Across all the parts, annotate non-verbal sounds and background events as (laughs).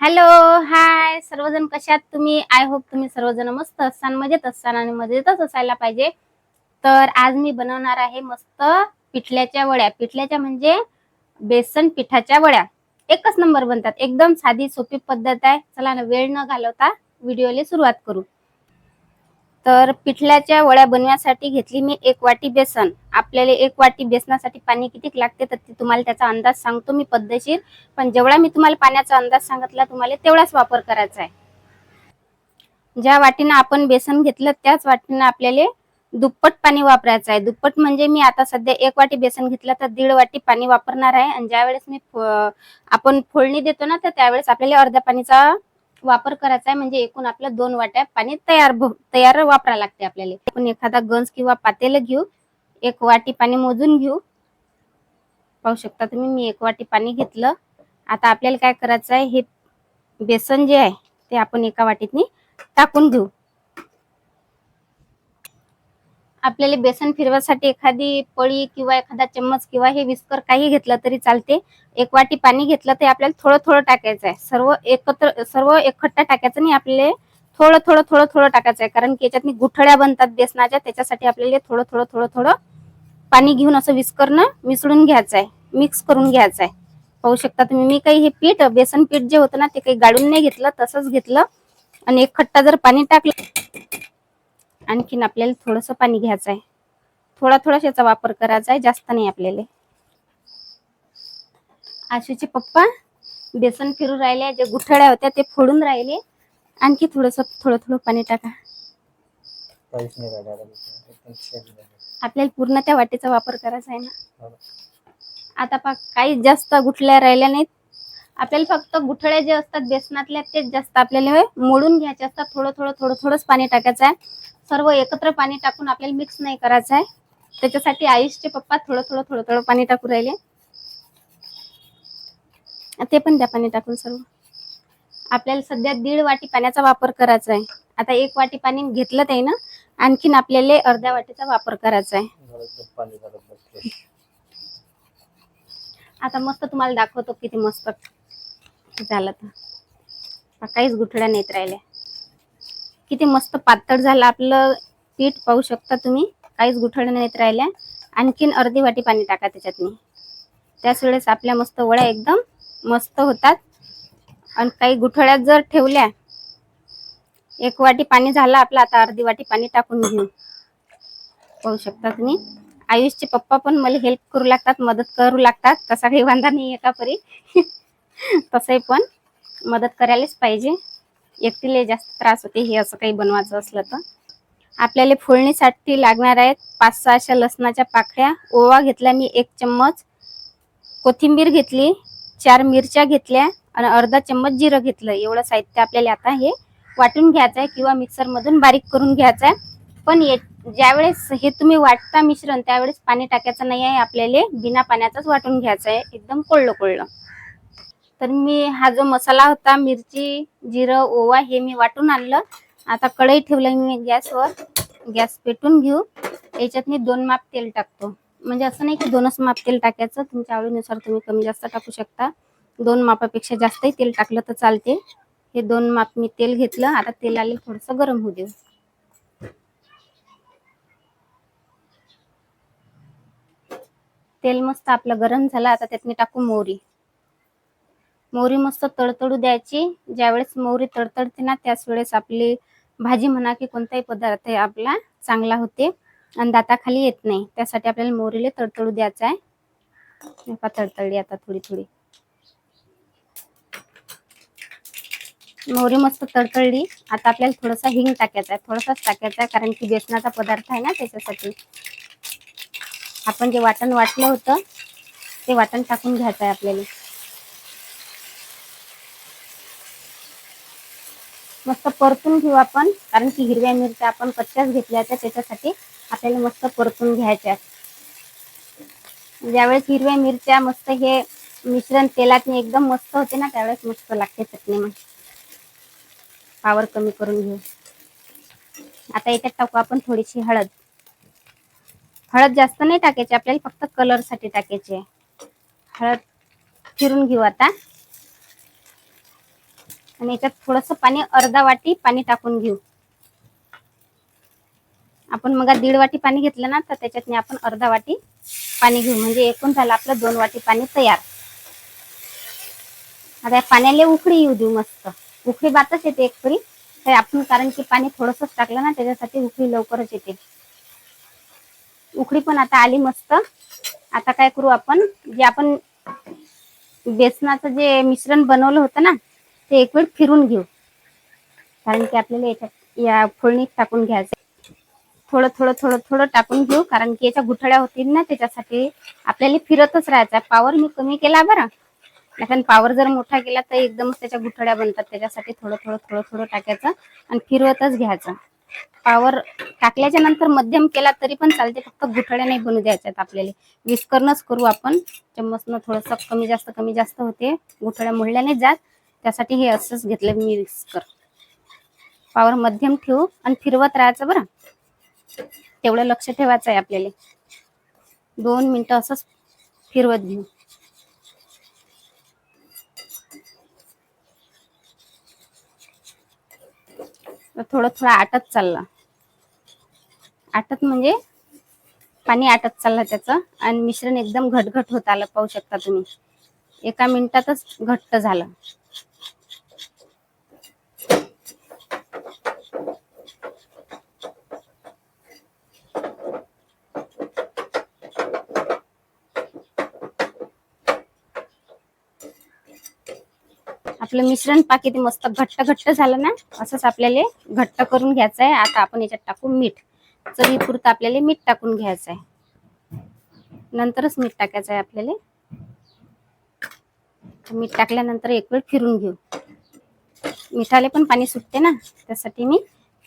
Hello hi. सर्वजण कशात तुम्ही? आय होप तुम्ही सर्वजण मस्त असाल मजेत असाल आणि मजेतच असायला पाहिजे. तर आज मी बनवणार आहे मस्त पिठल्याच्या वड्या. पिठल्याच्या म्हणजे बेसन पिठाच्या वड्या. एकच नंबर बनतात. एकदम साधी सोपी पद्धत आहे. चला ना वेळ न घालवता व्हिडिओला सुरुवात करू. तर पिठल्याच्या वड्या बनवण्यासाठी घेतली मी एक वाटी बेसन. आपल्याला एक वाटी बेसनासाठी पाणी किती लागते तर ते तुम्हाला त्याचा अंदाज सांगतो मी पद्धतशीर. पण जेवढा मी तुम्हाला पाण्याचा अंदाज सांगितला तुम्हाला तेवढाच वापर करायचा आहे. ज्या वाटीनं आपण बेसन घेतलं त्याच वाटीनं आपल्याला दुप्पट पाणी वापरायचं आहे. दुप्पट म्हणजे मी आता सध्या एक वाटी बेसन घेतलं तर दीड वाटी पाणी वापरणार आहे. आणि ज्यावेळेस मी आपण फोडणी देतो ना तर त्यावेळेस आपल्याला अर्ध्या पाणीचा वापर करायचा आहे म्हणजे एकूण आपल्या दोन वाट्या पाणी तयार तयार वापरायला लागते आपल्याला. आपण एखादा गंज किंवा पातेलं घेऊ एक वाटी पाणी मोजून घेऊ. पाहू शकता तुम्ही मी एक वाटी पाणी घेतलं. आता आपल्याला काय करायचं आहे हे बेसन जे आहे ते आपण एका वाटीतनी टाकून घेऊ. आपल्याला बेसन फिरवासाठी एखादी पळी किंवा एखादा चम्मच किंवा हे विस्कर काही घेतलं तरी चालते. एक वाटी पाणी घेतलं ते आपल्याला थोडं थोडं टाकायचं आहे सर्व एकत्र सर्व एकखट्टा टाकायचं नाही आपल्याला थोडं थोडं थोडं थोडं टाकायचं आहे कारण की याच्यात गुठळ्या बनतात बेसनाच्या त्याच्यासाठी आपल्याला थोडं थोडं थोडं थोडं पाणी घेऊन असं विस्करनं मिसळून घ्यायचं आहे मिक्स करून घ्यायचं आहे पाहू शकता तुम्ही मी काही हे पीठ बेसन पीठ जे होतं ना ते काही गाळून नाही घेतलं तसंच घेतलं. आणि एक खट्टा जर पाणी टाकलं आणखीन आपल्याला थोडस पाणी घ्यायचं आहे. थोडा थोडा याचा वापर करायचा आहे जास्त नाही आपल्याला. आशूचे पप्पा बेसन फिरून राहिले जे गुठळ्या होत्या ते फोडून राहिले. आणखी थोडस थोडं थोडं पाणी टाका. आपल्याला पूर्ण त्या वाटेचा वापर करायचा आहे ना. हो. आता पा काही जास्त गुठळ्या राहिल्या नाहीत. आपल्याला फक्त गुठळे जे असतात बेसनातल्या तेच जास्त आपल्याला हे मोडून घ्यायचे असतात. थोडं थोडं थोडं थोडंच पाणी टाकायचं आहे. सर्व एकत्र पाणी टाकून आपल्याला मिक्स नाही करायचं आहे. त्याच्यासाठी आयुषचे पप्पा थोडं थोडं थोडं थोडं पाणी टाकून राहिले. ते पण त्या पाणी टाकून सर्व. आपल्याला सध्या दीड वाटी पाण्याचा वापर करायचा आहे. आता एक वाटी पाणी घेतलं ते ना आणखीन आपल्याला अर्ध्या वाटीचा वापर करायचा आहे. आता मस्त तुम्हाला दाखवतो किती मस्त झालं तर. काहीच गुठळ्या नाहीत राहिल्या. किती मस्त पातळ झालं आपलं पीठ पाहू शकता तुम्ही. काहीच गुठळ्या नाहीत राहिल्या. आणखीन अर्धी वाटी पाणी टाका त्याच्यातनी. त्याच वेळेस आपल्या मस्त वड्या एकदम मस्त होतात. आणि काही गुठळ्यात जर ठेवल्या एक वाटी पाणी झालं आपलं आता अर्धी वाटी पाणी टाकून घेऊ. पाहू शकता तुम्ही. आयुषचे पप्पा पण मला हेल्प करू लागतात मदत करू लागतात. तसा काही वांधा नाही एका परी (laughs) (laughs) तसंही पण मदत करायलाच पाहिजे. एकटीला जास्त त्रास होते हे असं काही बनवायचं असलं तर. आपल्याला फोडणीसाठी लागणार आहेत पाच सहा अशा लसणाच्या पाकळ्या. ओवा घेतला मी एक चम्मच. कोथिंबीर घेतली चार मिरच्या घेतल्या आणि अर्धा चम्मच जिरं घेतलं. एवढं साहित्य आपल्याला आता हे वाटून घ्यायचं आहे किंवा मिक्सरमधून बारीक करून घ्यायचं आहे. पण ये ज्यावेळेस हे तुम्ही वाटता मिश्रण त्यावेळेस पाणी टाकायचं नाही आहे. आपल्याला बिना पाण्याचंच वाटून घ्यायचं आहे. एकदम कोळलं कोळलं. तर मी हा जो मसाला होता मिरची जिरं ओवा हे मी वाटून आणलं. आता कढई ठेवलं मी गॅसवर. गॅस पेटून घेऊ. याच्यात मी दोन माप तेल टाकतो. म्हणजे असं नाही की दोनच माप तेल टाकायचं. तुमच्या आवडीनुसार तुम्ही कमी जास्त टाकू शकता. दोन मापापेक्षा जास्तही तेल टाकलं तर चालते. हे दोन माप मी तेल घेतलं. आता तेलाला थोडंसं गरम होऊ देऊ. तेल मस्त आपलं गरम झालं. आता त्यात मी टाकू मोहरी. मोहरी मस्त तडतडू द्यायची. ज्यावेळेस मोहरी तडतडते ना त्याच वेळेस आपली भाजी म्हणा की कोणताही पदार्थ आपला चांगला होते. आणि दाताखाली येत नाही. त्यासाठी आपल्याला मोहरीला तडतडू द्यायचं आहे. हे तडतडली आता थोडी थोडी. मोहरी मस्त तडतडली. आता आपल्याला थोडासा हिंग टाकायचा आहे. थोडासाच टाकायचा आहे कारण की बेसनाचा पदार्थ आहे ना त्याच्यासाठी. आपण जे वाटण वाटलं होतं ते वाटण टाकून घ्यायचं आहे आपल्याला. मस्त परतून घेऊ आपण. कारण की हिरव्या मिरच्या आपण कच्च्याच घेतल्या होत्या त्याच्यासाठी आपल्याला मस्त परतून घ्यायच्या ज्यावेळेस हिरव्या मिरच्या मस्त हे मिश्रण तेलात एकदम मस्त होते ना त्यावेळेस मस्त लागते चटणी मग. पावर कमी करून घेऊ. आता याच्यात टाकू आपण थोडीशी हळद. हळद जास्त नाही टाकायची आपल्याला फक्त कलरसाठी टाकायची हळद फिरून घेऊ आता. आणि याच्यात थोडस पाणी अर्धा वाटी पाणी टाकून घेऊ. आपण मग दीड वाटी पाणी घेतलं ना तर त्याच्यात आपण अर्धा वाटी पाणी घेऊ. म्हणजे एकूण झालं आपलं दोन वाटी पाणी तयार. आता या पाण्याला उकळी येऊ देऊ मस्त. उकळी बातच येते एक परी तर आपण कारण की पाणी थोडंसंच टाकलं ना त्याच्यासाठी उकळी लवकरच येते. उकळी पण आता आली मस्त. आता काय करू आपण? जे आपण बेसनाचं जे मिश्रण बनवलं होतं ना ते एक वेळ फिरून घेऊ. कारण की आपल्याला याच्यात या फोडणीत टाकून घ्यायचं थोडं थोडं थोडं थोडं टाकून घेऊ. कारण की याच्या गुठळ्या होतील ना त्याच्यासाठी आपल्याला फिरतच राहायचा पावर मी कमी केला बरं. कारण पावर जर मोठा केला तर एकदमच त्याच्या गुठळ्या बनतात. त्याच्यासाठी थोडं थोडं थोडं थोडं टाकायचं आणि फिरवतच घ्यायचं. पावर टाकल्याच्या नंतर मध्यम केला तरी पण चालते. फक्त गुठळ्या नाही बनू द्यायच्यात आपल्याला. विस्करणच करू आपण. चम्मचनं थोडंसं कमी जास्त कमी जास्त होते. गुठळ्या मोडल्या नाही जात. त्यासाठी हे असंच घेतलं मी कर पावर मध्यम ठेवू आणि फिरवत राहायचं बरं. तेवढं लक्ष ठेवायचं आहे आपल्याला. दोन मिनिटं असंच फिरवत घेऊ. थोडं थोडं आटत चाललं. आटत म्हणजे पाणी आटत चाललं त्याचं आणि मिश्रण एकदम घटघट होत आलं पाहू शकता तुम्ही. एका मिनिटातच घट्ट झालं. आपलं मिश्रण पाकी ते मस्त घट्ट घट्ट झालं ना असंच आपल्याला घट्ट करून घ्यायचं आहे आता आपण याच्यात टाकू मीठ. चवीपुरतं आपल्याला मीठ टाकून घ्यायचं आहे नंतरच मीठ टाकायचं आहे आपल्याला. मीठ टाकल्यानंतर एक वेळ फिरून घेऊ. मिठाले पण पाणी सुटते ना त्यासाठी मी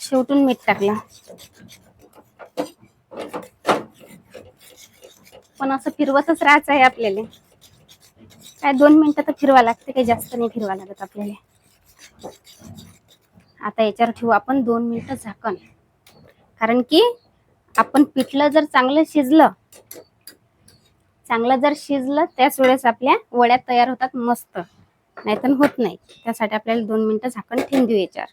शेवटून मीठ टाकलं. पण असं फिरवतच राहायचं आहे आपल्याला. काय दोन मिनिटं तर फिरवा लागते काही जास्त नाही फिरवा लागत आपल्याला. आता याच्यावर ठेवू आपण दोन मिनिटं झाकण. कारण की आपण पिठलं जर चांगलं शिजलं चांगलं जर शिजलं त्याच वेळेस आपल्या वड्या तयार होतात मस्त. नाही तर होत नाही. त्यासाठी आपल्याला दोन मिनिटं झाकण ठेवून देऊ याच्यावर.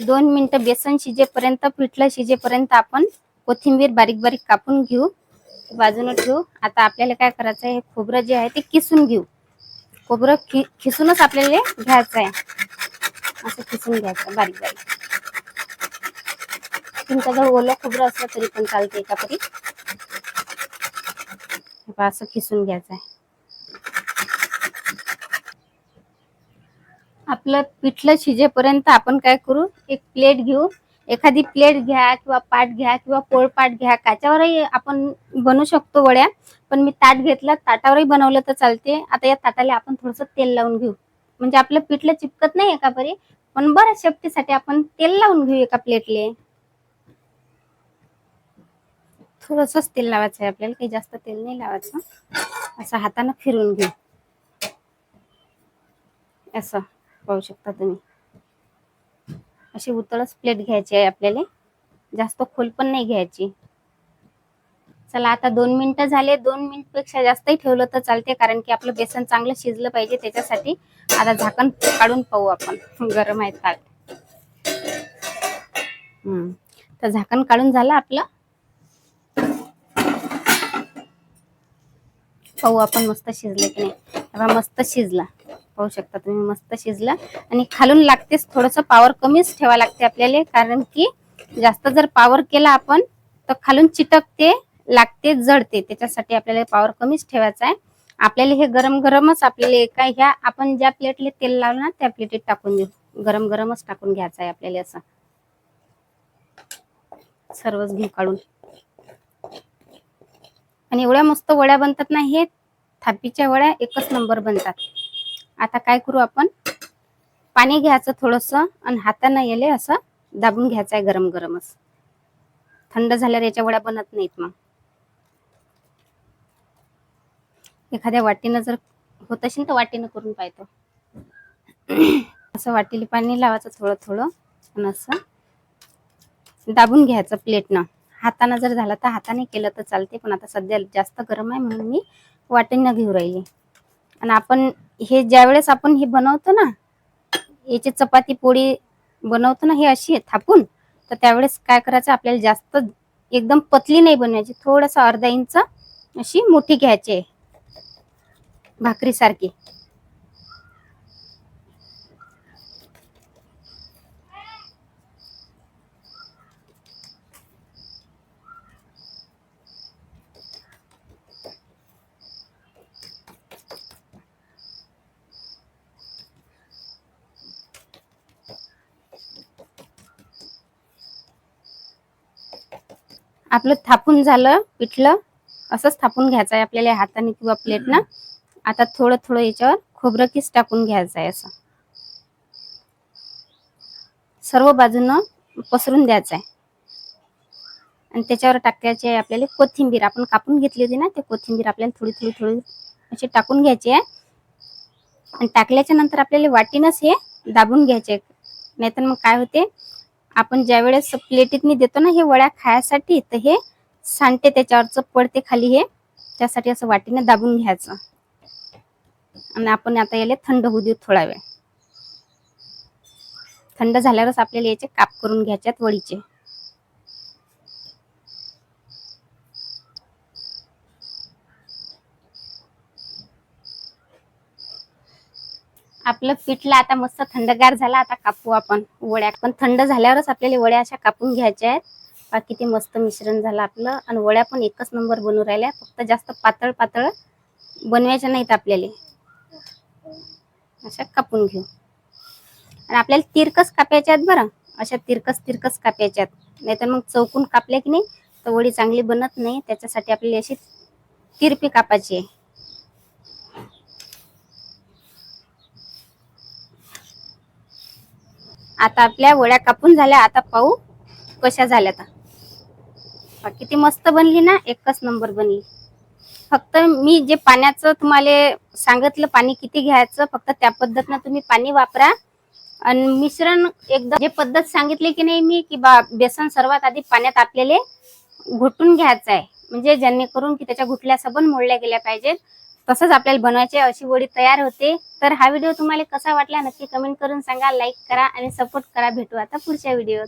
दोन मिनिटं बेसन शिजेपर्यंत पिठलं शिजेपर्यंत आपण कोथिंबीर बारीक बारीक कापून घेऊ. बाजूने ठेवू. आता आपल्याला काय करायचं आहे हे खोबरं जे आहे ते किसून घेऊ. खोबरं खि खिसूनच आपल्याला घ्यायचं आहे असं खिसून घ्यायचं बारीक बारीक. तुमच्याजवळ ओलं खोबरं असलं तरी पण चालते एका परी असं खिसून घ्यायचं आहे आपलं पिठलं शिजेपर्यंत आपण काय करू एक प्लेट घेऊ. एखादी प्लेट घ्या किंवा पाट घ्या किंवा पोळपाट घ्या काच्यावरही आपण बनवू शकतो वड्या. पण मी ताट घेतलं ताटावरही बनवलं तर चालते. आता या ताटाला आपण थोडंसं तेल लावून घेऊ. म्हणजे आपलं पिठलं चिपकत नाही एका परी पण बरं शेपटीसाठी आपण तेल लावून घेऊ एका प्लेटले. थोडंसंच तेल लावायचं आहे आपल्याला काही जास्त तेल नाही लावायचं. असं हातानं फिरून घेऊ. असं पाहू शकता तुम्ही. अशी उतळच प्लेट घ्यायची आहे आपल्याला. जास्त खोल पण नाही घ्यायची. चला आता दोन मिनिटं झाले. दोन मिनिटपेक्षा जास्तही ठेवलं तर चालते कारण की आपलं बेसन चांगलं शिजलं पाहिजे त्याच्यासाठी. आता झाकण काढून पाहू आपण. गरम आहे ताट. हम्म. तर झाकण काढून झालं आपलं. पाहू आपण मस्त शिजले की नाही. मस्त शिजला. पाहू शकता तुम्ही मस्त शिजला. आणि खालून लागतेच थोडस पावर कमीच ठेवा लागते आपल्याला कारण की जास्त जर पावर केला आपण तर खालून चिटकते लागते जडते त्याच्यासाठी आपल्याला पावर कमीच ठेवायचा आहे. आपल्याला हे गरम गरमच आपल्याला एका ह्या आपण ज्या प्लेटले तेल लावलं ना त्या प्लेटीत टाकून देऊ. गरम गरमच टाकून घ्यायचं आहे आपल्याला असं. सर्वच घेऊ काढून. आणि एवढ्या मस्त वड्या बनतात ना हे थापीच्या वड्या एकच नंबर बनतात. आता काय करू आपण? पाणी घ्यायचं थोडस आणि हातानं येले असं दाबून घ्यायचं आहे गरम गरमच थंड झाल्यावर याच्या वड्या बनत नाहीत मग. एखाद्या वाटीनं जर होत असेल तर वाटीनं करून पाहतो. असं वाटीला पाणी लावायचं थोडं थोडं आणि असं दाबून घ्यायचं प्लेटनं. हातानं जर झालं तर हाताने केलं तर चालते पण आता सध्या जास्त गरम आहे म्हणून मी वाटीनं घेऊ राहिली. आणि आपण हे ज्यावेळेस आपण हे बनवतो ना याची चपाती पोळी बनवतो ना हे अशी आहे थापून तर त्यावेळेस काय करायचं आपल्याला जास्त एकदम पतली नाही बनवायची थोडंसं अर्धा इंच अशी मोठी घ्यायची आहे. भाकरीसारखी. आपलं थापून झालं पिठलं असंच थापून घ्यायचं आहे आपल्याला हाताने किंवा प्लेटनं. आता थोडं थोडं याच्यावर खोबरं किस टाकून घ्यायचं आहे असं. सर्व बाजूनं पसरून द्यायचं आहे आणि त्याच्यावर टाकायची आहे आपल्याला कोथिंबीर. आपण कापून घेतली होती ना ते कोथिंबीर आपल्याला थोडी थोडी थोडी अशी टाकून घ्यायची आहे. आणि टाकल्याच्या नंतर आपल्याला वाटीनच हे दाबून घ्यायचे. नाहीतर मग काय होते? आपण ज्या वेळेस प्लेटीतनी देतो ना हे वड्या खायसाठी तर हे सांडते त्याच्यावरचं पडते खाली हे त्यासाठी असं वाटीने दाबून घ्यायचं. आणि आपण आता याला थंड होऊ देऊ थोडा वेळ. थंड झाल्यावरच आपल्याला याचे काप करून घ्यायच्यात वडीचे. आपलं पिठलं आता मस्त थंडगार झाला आता कापू आपण. वड्या पण थंड झाल्यावरच आपल्याला वड्या अशा कापून घ्यायच्या आहेत. बाकी ते मस्त मिश्रण झालं आपलं. आणि वड्या पण एकच नंबर बनवून राहिल्या. फक्त जास्त पातळ पातळ बनवायच्या नाहीत आपल्याला. अशा कापून घेऊ. आणि आपल्याला तिरकस कापायच्या आहेत बरं. अशा तिरकस तिरकस कापायच्या आहेत. नाहीतर मग चौकून कापल्या की नाही तर वडी चांगली बनत नाही. त्याच्यासाठी आपल्याला अशी तिरपी कापायची आहे. आता आपल्या वड्या कापून झाल्या आता पाहू कशा झाल्या आता. किती मस्त बनली ना एकच नंबर बनली. फक्त मी जे पाण्याचं तुम्हाला सांगितलं पाणी किती घ्यायचं फक्त त्या पद्धतीनं तुम्ही पाणी वापरा. आणि मिश्रण एकदम जे पद्धत सांगितली की नाही मी की बा बेसन सर्वात आधी पाण्यात आपल्याला घुटून घ्यायचं आहे म्हणजे जेणेकरून की त्याच्या घुटल्या सबन मोडल्या गेल्या पाहिजेत. तसंच आपल्याला बनवायचे अशी वडी तयार होते. तर हा व्हिडिओ तुम्हाला कसा वाटला नक्की कमेंट करून सांगा लाईक करा आणि सपोर्ट करा. भेटू आता पुढच्या व्हिडिओत